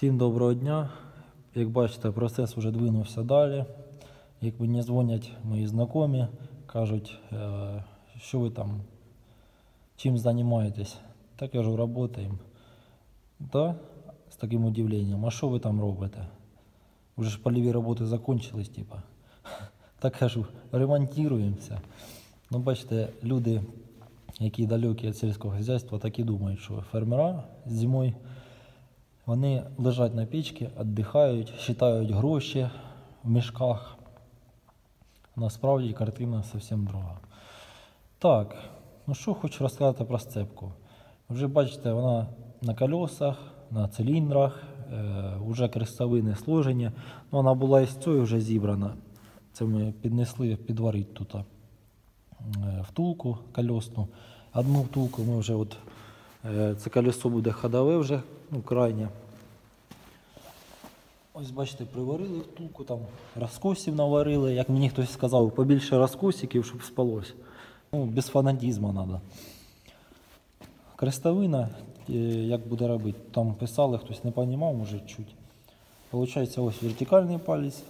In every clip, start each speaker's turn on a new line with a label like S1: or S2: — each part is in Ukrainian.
S1: Всім доброго дня. Як бачите, процес вже двинувся далі. Як мені дзвонять мої знайомі, кажуть, е, що ви там, чим займаєтесь? Так я кажу, працюємо. Да? З таким удивленням. А що ви там робите? Уже ж польові роботи закончились, типа. Так кажу, ремонтуємося. Ну, бачите, люди, які далекі від сільського хазяйства, так і думають, що фермера зимою вони лежать на печці, віддихають, считають гроші в мішках. Насправді картина зовсім друга. Так, ну що хочу розказати про сцепку. Вже бачите, вона на колесах, на циліндрах, е, вже крестовини сложені. Ну, вона була із цієї вже зібрана. Це ми піднесли підварити тут е, втулку колесну. Одну втулку ми вже от, е, це колесо буде ходове вже, ну, крайнє. Ось бачите, приварили втулку, там розкосів наварили. Як мені хтось сказав, побільше розкосиків, щоб спалось. Ну, без фанатізму треба. Крестовина, е, як буде робити, там писали, хтось не розумів, може чуть. Получається, ось вертикальний палець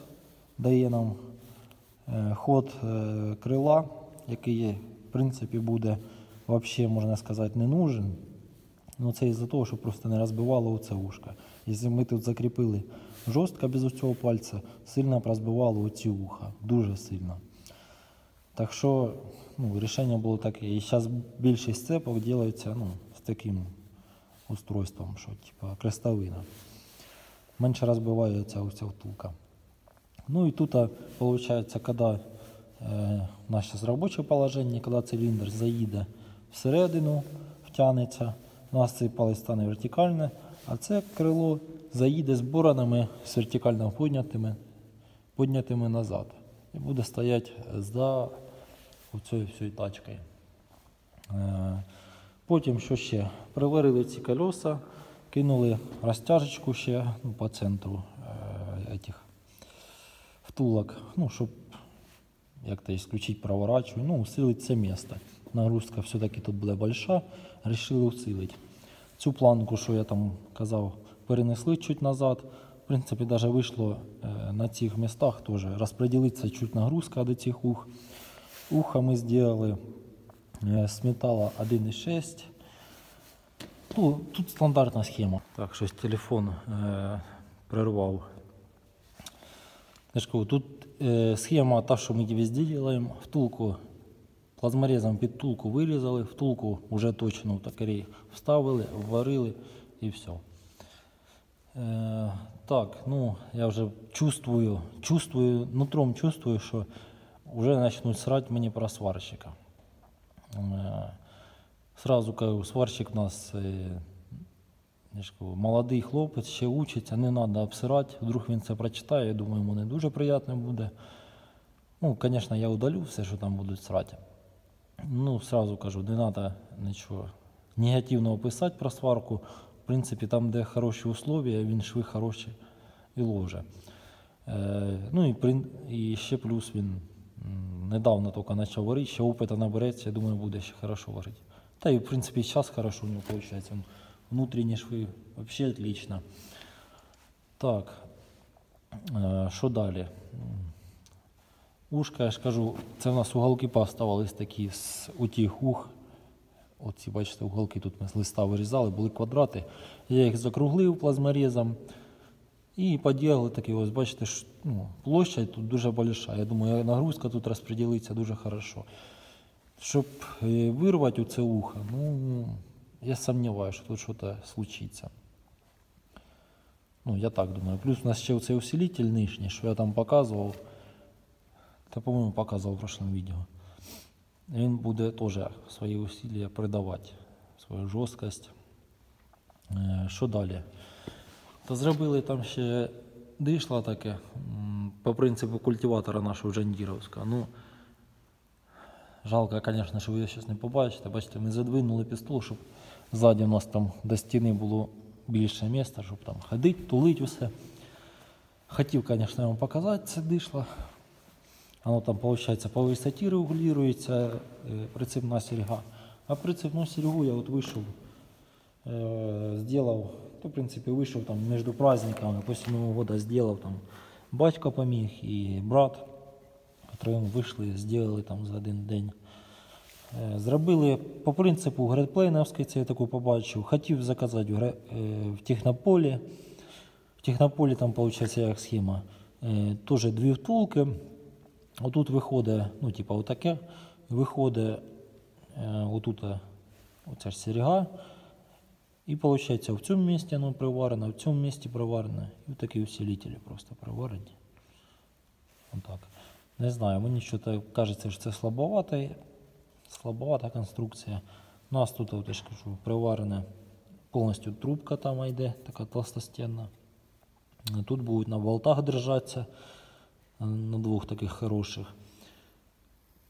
S1: дає нам е, ход е, крила, який в принципі, буде взагалі, можна сказати, не нужен. Ну, це із-за того, щоб просто не розбивало оце ушко. Якщо ми тут закріпили жорстко без цього пальця, сильно б розбивало оці вуха, дуже сильно. Так що ну, рішення було таке. І зараз більшість цепок робиться ну, з таким устройством, що типа крестовина. Менше розбивається оця втулка. Ну і тут, виходить, коли е, зараз робоче положення, коли циліндр заїде всередину, втягнеться, у нас цей палець стане вертикальне, а це крило заїде з боронами з вертикально піднятими, піднятими назад. І буде стояти за цією всією тачкою. Е, Потім що ще? Приварили ці колеса, кинули розтяжечку ще ну, по центру е, этих втулок, ну, щоб як-то исключить проворачивание, ну, усилить це місце. Нагрузка все-таки тут буде большая, решили усилити. Цю планку, що я там казав, перенесли чуть назад. В принципі, навіть вийшло е, на цих містах теж розподілитися чуть нагрузка до цих ух. Уха ми зробили е, з металу 1,6. Ну, тут стандартна схема. Так, щось телефон е, прервав. Тут е, схема та, що ми везде робимо. Втулку плазморезом під втулку вирізали, втулку вже точно в токарей вставили, варили і все. Е, так, ну я вже чувствую, чувствую, нутром чувствую, що вже почнуть срати мені про сварщика. Е, сразу кажу, сварщик у нас е, я ж кажу, молодий хлопець, ще учиться, не треба обсирати. Вдруг він це прочитає, я думаю, йому не дуже приємно буде. Ну, звісно, я удалю все, що там будуть срати. Ну, сразу кажу, не треба нічого негативного писати про сварку. В принципі, там, де хороші условия, він шви хороші і ложе. Е, ну і, прин- і ще плюс він недавно тільки почав варити, ще опита набереться, я думаю, буде ще хорошо варити. Та і в принципі зараз хорошо у нього виходить. Внутрішні шви взагалі отлично. Так, е, що далі? Ушка, я ж кажу, це в нас уголки поставились такі з утіх ух. Оці, бачите, уголки тут ми з листа вирізали, були квадрати. Я їх закруглив плазморезом і поділили такі, ось бачите, ш- ну, площадь тут дуже большая. Я думаю, нагрузка тут розподілиться дуже хорошо. Щоб е, вирвати це ухо, ну, я сумніваюся, що тут щось случиться. Ну, я так думаю. Плюс у нас ще цей усилитель нижній, що я там показував. Та, по-моєму, показував в прошлому відео. Він буде теж свої усилля придавати, свою жорсткость. Е, Що далі? То зробили там ще дишло таке, по принципу культиватора нашого Джандіровського. Ну, жалко, звісно, що ви зараз не побачите. Бачите, ми задвинули пістол, щоб ззаді у нас там до стіни було більше місця, щоб там ходити, тулити усе. Хотів, звісно, вам показати це дишло. Оно там, получается, по высоте регулируется э, прицепная серьга. А прицепную серьгу я вот вышел, э, сделал То, в принципі, вийшов там між праздниками, після Нового года зробив там батько поміг і брат. Втроєм вийшли, зробили там за один день. Е, Зробили по принципу гредплейновський, це я таку побачив. Хотів заказати в, гре- е, в технополі. В технополі там виходить як схема. Е, Теж дві втулки. Отут виходить, ну, типа, отаке. Виходить е, отут е, оця ж серега. І виходить, в цьому місці воно приварено, в цьому місці приварено. І такі усилителі просто приварені. Отак. Не знаю, мені щось кажеться, що це слабовата, слабовата конструкція. У нас тут, от я ж кажу, приварена повністю трубка там йде, така толстостенна. Тут будуть на болтах держатися, на двох таких хороших.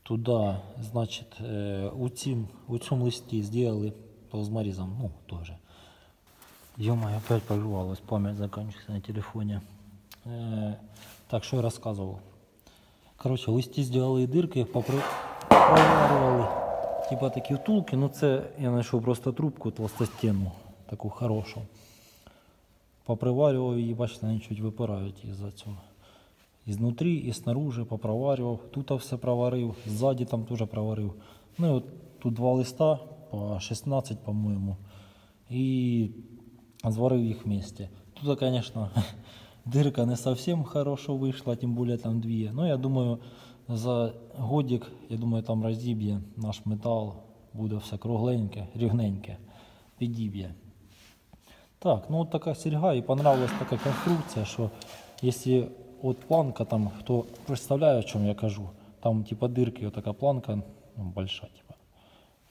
S1: Туди, значить, е, у, цім, у цьому листі зробили плазморізом, ну, теж. Ё-моё, опять порвалась, память заканчивается на телефоне. Э, так, что я рассказывал? Короче, в листі зробили дирки, попри... проварювали. Типа такі втулки, ну це я знайшов просто трубку толстостенну, таку хорошу. Поприварював її, бачите, вони чуть випирають із-за цього. Ізнутрі і снаружи попроварював. Тут все проварив, ззаді там теж проварив. Ну і от тут два листа по 16, по-моєму. І зварив їх вместе. Тут, конечно, дырка не совсем хорошо вийшла, тим більше там дві. Ну, я думаю, за годик, я думаю, там розіб'є наш метал, буде все кругленьке, рівненьке, підіб'є. Так, ну от така серьга, і понравилась така конструкція, що якщо от планка, там, хто представляє, о чому я кажу, там типа дирки, отака планка, ну, большая, типа.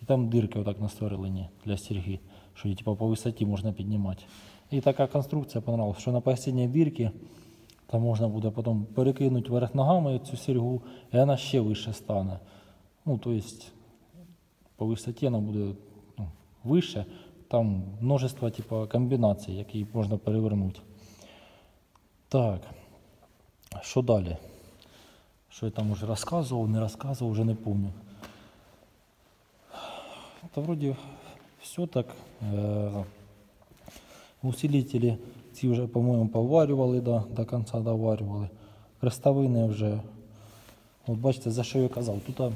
S1: І там дирки отак настворені для серьги, що її типа, по висоті можна піднімати. І така конструкція понравилась, що на посередній дирці там можна буде потім перекинути вверх ногами цю серьгу, і вона ще вище стане. Ну, то есть по висоті вона буде ну, вище, там множество типа, комбінацій, які можна перевернути. Так, що далі? Що я там уже розказував, не розказував, вже не пам'ятаю. Та вроді все так. Е, усилителі ці вже, по-моєму, поварювали до, до кінця доварювали. Крестовини вже. От бачите, за що я казав. Тут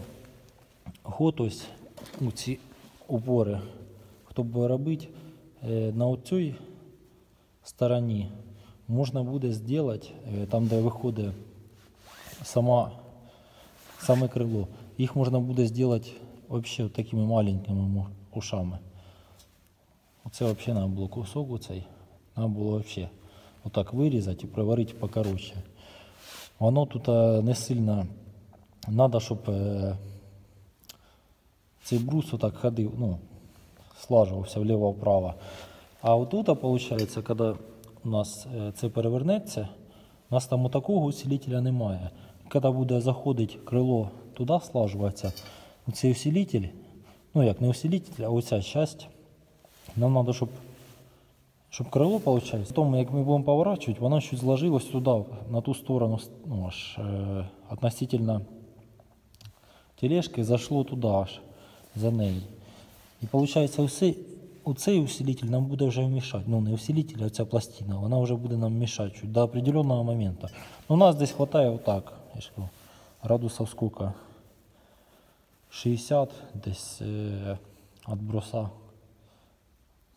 S1: год ну, ці упори, хто буде робити, е, на цій стороні можна буде зробити, е, там, де виходить сама, саме крило, їх можна буде зробити вообще такими маленькими мо- ушами. Оце взагалі треба було кусок оцей, треба було взагалі отак вирізати і приварити покоротше. Воно тут е, не сильно треба, щоб е, цей брус отак ходив, ну, слажувався вліво-вправо. А отут, виходить, коли у нас е, це перевернеться, у нас там такого усилителя немає. Коли буде заходити крило туди слажуватися, цей усилитель, ну як не усилитель, а оця часть, нам треба, щоб, щоб крило виходить. Потім, як ми будемо поворачувати, воно щось зложилось туди, на ту сторону, ну, аж е, относительно тележки, зайшло туди аж за неї. І виходить, оцей усилитель нам буде вже вмішати. Ну, не усилитель, а ця пластина, вона вже буде нам мішати до определенного моменту. Ну, у нас десь вистачає отак, я ж кажу, градусів скільки? 60 десь е, від бруса.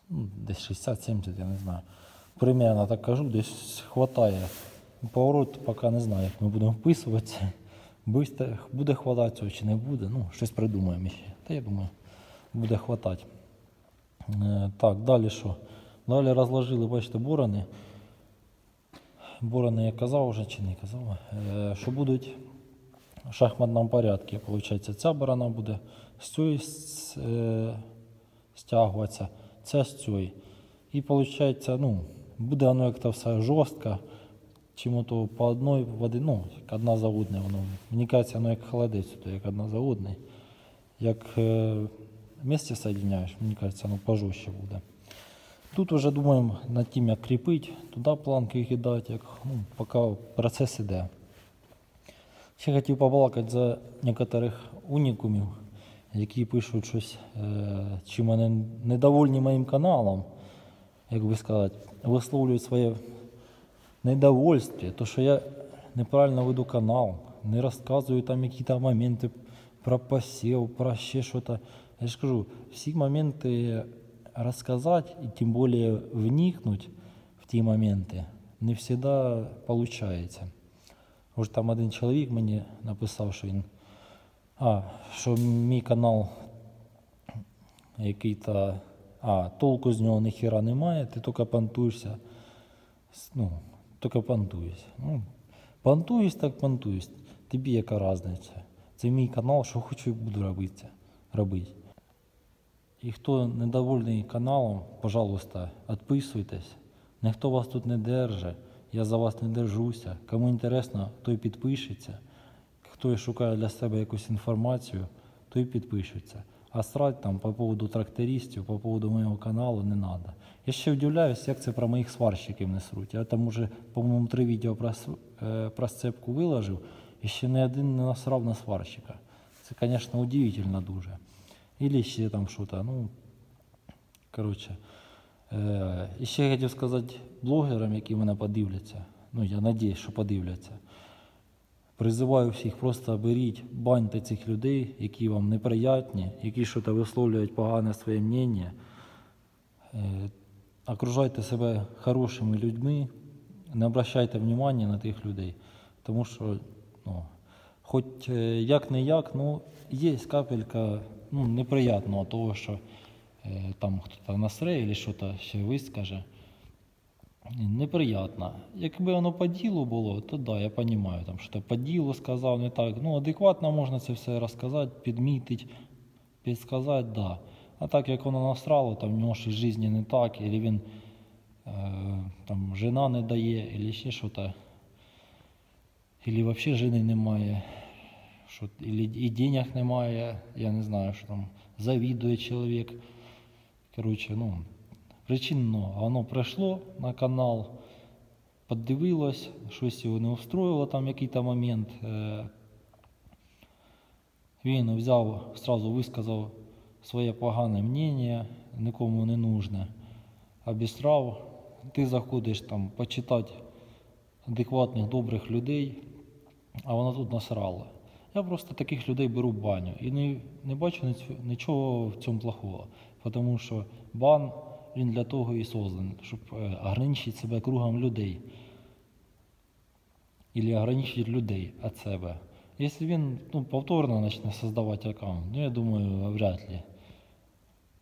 S1: Ну, десь 60-70, я не знаю. Примерно так кажу, десь хватає. Поворот поки не знаю, як ми будемо вписуватися. Буде хватати цього чи не буде. Ну, щось придумаємо ще. Та я думаю, буде хватати. Е, так, далі що? Далі розложили, бачите, борони. Борони я казав вже чи не казав, е, що будуть в шахматному порядку. Получається, ця борона буде з цієї е, стягуватися, ця з цієї. І виходить, ну, буде воно як-то все жорстко, чим то по одній води, ну, як одна за одною воно. Мені кажеться, воно як холодець, то як одна за одною. Як вместе соединяєш, мені кажеться, воно пожорстче буде. Тут вже думаємо над тим, як кріпити, туди планки кидати, як, ну, поки процес іде. Ще хотів побалакати за некоторих унікумів, які пишуть щось, е, чи мене недовольні моїм каналом. як би сказати, висловлюють своє недовольствие, то, що я неправильно веду канал, не розказую там якісь моменти про посів, про ще щось. Я ж кажу, всі моменти розказати і тим більше вникнути в ті моменти не завжди виходить. Ось там один чоловік мені написав, що він. А, що мій канал який-то. А, толку з нього ніхіра немає, ти тільки понтуєшся. Ну, тільки понтуєшся. Ну, понтуюсь, так понтуюсь. Тобі яка різниця? Це мій канал, що хочу і буду робити. робити. І хто недовольний каналом, пожалуйста, відписуйтесь. Ніхто вас тут не держить, я за вас не держуся. Кому інтересно, той підпишеться. Хто шукає для себе якусь інформацію, той підпишеться. А срать там по поводу трактористів, по поводу моєго каналу не треба. Я ще вдивляюсь, як це про моїх сварщиків не сруть. Я там уже, по-моєму, три відео про, е, про сцепку виложив, і ще не один не насрав на сварщика. Це, звісно, удивительно дуже. Ілі ще там щось. Ну, коротше. Е, і ще я хотів сказати блогерам, які мене подивляться. Ну, я надіюсь, що подивляться. Призиваю всіх, просто беріть, баньте цих людей, які вам неприятні, які щось висловлюють погане своє мнення. Е, Окружайте себе хорошими людьми, не обращайте внимання на тих людей, тому що, ну, хоч е, як не як, ну, є капелька ну, неприятного того, що е, там хтось насре або щось вискаже. Неприятно. Якби воно по ділу було, то да, я розумію, там, що по ділу сказав не так. Ну, адекватно можна це все розказати, підмітити, підсказати, да. А так як воно насрало, там в нього щось в житті не так, або він е, там жена не дає, або ще щось. Або взагалі жени немає, що, і денег немає, я не знаю, що там завідує чоловік. Коротше, ну, причин много. Воно прийшло на канал, подивилось, щось його не устроїло там якийсь момент. Е, Він взяв, сразу висказав своє погане мнення, нікому не нужне. Обістрав. Ти заходиш там почитати адекватних, добрих людей, а вона тут насрала. Я просто таких людей беру баню і не, не бачу нічого в цьому плохого. Тому що бан він для того і созданий, щоб е, ограничити себе кругом людей. Или ограничити людей від себе. Якщо він ну, повторно почне создавати аккаунт, ну я думаю, вряд ли.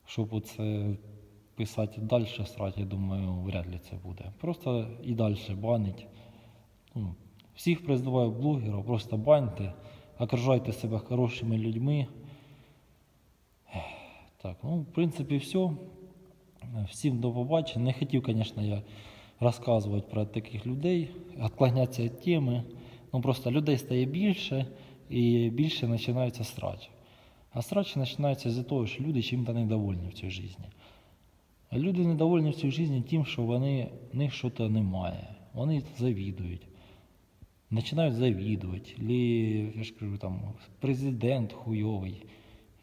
S1: Щоб оце писати далі срати, я думаю, вряд ли це буде. Просто і далі банить. Ну, всіх призиваю блогерів, просто баньте, окружайте себе хорошими людьми. Так, ну, в принципі, все. Всім до побачення. Не хотів, звісно, я розказувати про таких людей, відклонятися від теми. Ну просто людей стає більше і більше починається срач. А срач починається з того, що люди чим-то недовольні в цій житті. Люди недовольні в цій житті тим, що вони, в них щось немає. Вони завідують. Починають завідувати. Или, я ж кажу, там, президент хуйовий,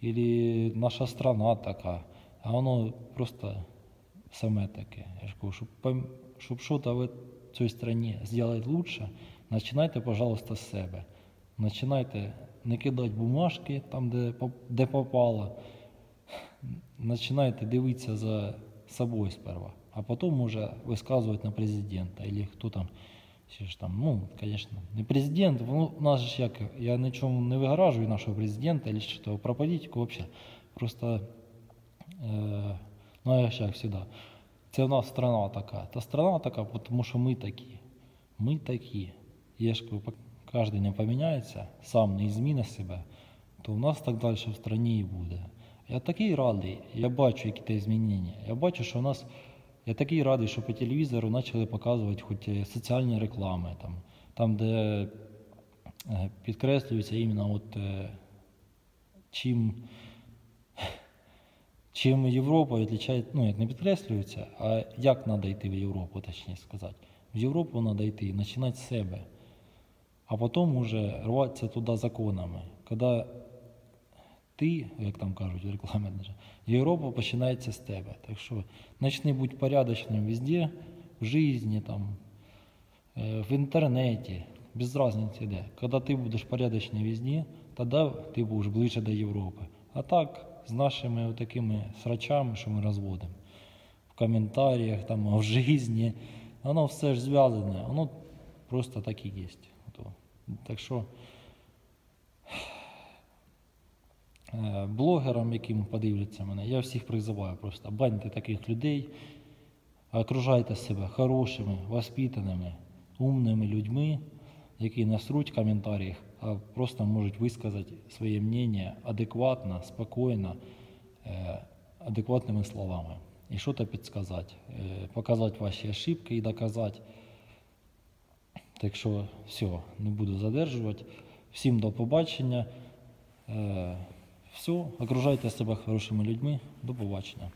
S1: или наша страна така. А воно просто саме таке. Я ж кажу, щоб, щоб щось в цій країні зробити лучше, починайте, пожалуйста, з себе. Починайте не кидати бумажки там, де, де попало. Починайте дивитися за собою сперва, а потім може висказувати на президента, або хто там. Ще ж там, ну, звісно, не президент, ну, у нас ж як, я нічому не вигоражую нашого президента, або що про політику взагалі. Просто Е, ну, я ж як завжди. Це в нас страна така. Та страна така, тому що ми такі. Ми такі. Я ж кожен не поміняється, сам не зміни себе, то в нас так далі в страні і буде. Я такий радий, я бачу які те змінення. Я бачу, що в нас. Я такий радий, що по телевізору почали показувати хоч соціальні реклами, там, там де е, підкреслюється іменно от, е, чим чим Європа відрізняє, ну як не підкреслюється, а як треба йти в Європу, точніше сказати. В Європу треба йти, починати з себе, а потім уже рватися туди законами. Коли ти, як там кажуть рекламі, Європа починається з тебе. Так що почни бути порядочним везде, в житті, там, е, в інтернеті, без разницы де. Коли ти будеш порядочний везде, тоді ти будеш ближче до Європи. А так, з нашими такими срачами, що ми розводимо, в коментарях, там, в житті, воно все ж зв'язане, воно просто так і є. Так що е, блогерам, яким подивляться мене, я всіх призиваю просто баньте таких людей, окружайте себе хорошими, воспитаними, умними людьми, які не сруть в коментарях, а просто можуть висказати своє мнение адекватно, спокійно, е, адекватними словами. І щось підсказати, е, показати ваші ошибки і доказати. Так що все, не буду задержувати. Всім до побачення. Все, окружайте себе хорошими людьми. До побачення.